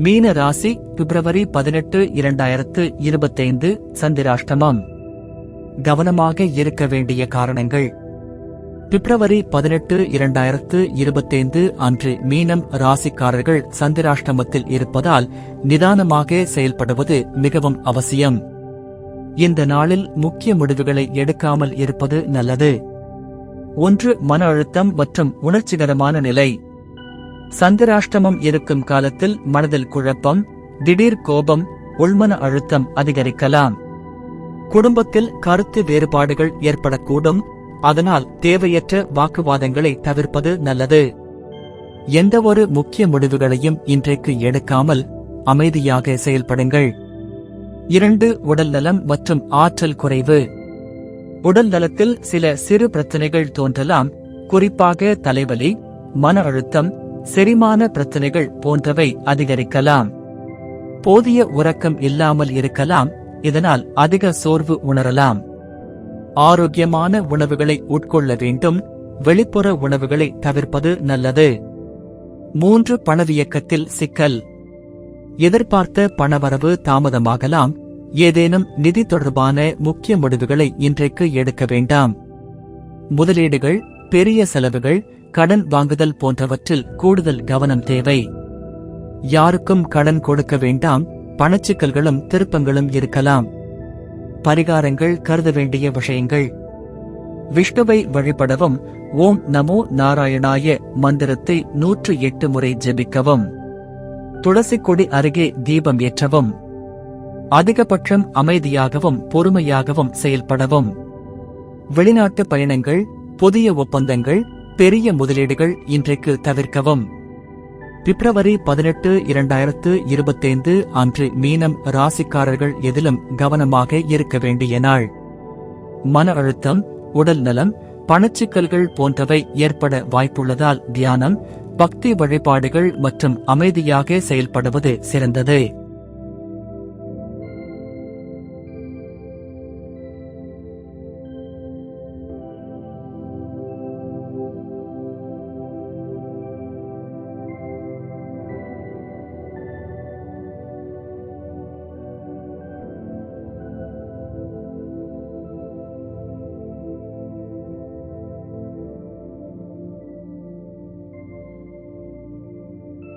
மீன ராசி பிப்ரவரி பதினெட்டு இரண்டாயிரத்து இருபத்தைந்து சந்திராஷ்டமம். கவனமாக இருக்க வேண்டிய காரணங்கள். பிப்ரவரி பதினெட்டு இரண்டாயிரத்து இருபத்தைந்து அன்று மீனம் ராசிக்காரர்கள் சந்திராஷ்டமத்தில் இருப்பதால் நிதானமாக செயல்படுவது மிகவும் அவசியம். இந்த நாளில் முக்கிய முடிவுகளை எடுக்காமல் இருப்பது நல்லது. ஒன்று மன அழுத்தம் மற்றும் உணர்ச்சிகரமான நிலை. சந்திராஷ்டமம் இருக்கும் காலத்தில் மனதில் குழப்பம் திடீர் கோபம் உள்மன அழுத்தம் அதிகரிக்கலாம். குடும்பத்தில் கருத்து வேறுபாடுகள் ஏற்படக்கூடும் அதனால் தேவையற்ற வாக்குவாதங்களை தவிர்ப்பது நல்லது. எந்தவொரு முக்கிய முடிவுகளையும் இன்றைக்கு எடுக்காமல் அமைதியாக செயல்படுங்கள். இரண்டு உடல்நலம் மற்றும் ஆற்றல் குறைவு. உடல் நலத்தில் சில சிறு பிரச்சனைகள் தோன்றலாம் குறிப்பாக தலைவலி மன அழுத்தம் செரிமான பிரச்சனைகள் போன்றவை அதிகரிக்கலாம். போதிய உறக்கம் இல்லாமல் இருக்கலாம் இதனால் அதிக சோர்வு உணரலாம். ஆரோக்கியமான உணவுகளை உட்கொள்ள வேண்டும் வெளிப்புற உணவுகளை தவிர்ப்பது நல்லது. மூன்று பணவியக்கத்தில் சிக்கல். எதிர்பார்த்த பணவரவு தாமதமாகலாம் ஏதேனும் நிதி தொடர்பான முக்கிய முடிவுகளை இன்றைக்கு எடுக்க வேண்டாம். முதலீடுகள் பெரிய செலவுகள் கடன் வாங்குதல் போன்றவற்றில் கூடுதல் கவனம் தேவை. யாருக்கும் கடன் கொடுக்க வேண்டாம் பணச்சிக்கல்களும் திருப்பங்களும் இருக்கலாம். பரிகாரங்கள் கருத வேண்டிய விஷயங்கள். விஷ்ணுவை வழிபடவும் ஓம் நமோ நாராயணாய மந்திரத்தை நூற்று எட்டு முறை ஜெபிக்கவும். துளசி கொடி அருகே தீபம் ஏற்றவும். அதிகபட்சம் அமைதியாகவும் பொறுமையாகவும் செயல்படவும். வெளிநாட்டு பயணங்கள் புதிய ஒப்பந்தங்கள் பெரிய முதலீடுகள் இன்றைக்கு தவிர்க்கவும். பிப்ரவரி பதினெட்டு இரண்டாயிரத்து இருபத்தைந்து அன்று மீனம் ராசிக்காரர்கள் எதிலும் கவனமாக இருக்க வேண்டிய நாள். மன அழுத்தம் உடல் நலம் பணச்சிக்கல்கள் போன்றவை ஏற்பட வாய்ப்புள்ளதால் தியானம் பக்தி வழிபாடுகள் மற்றும் அமைதியாக செயல்படுவது சிறந்தது.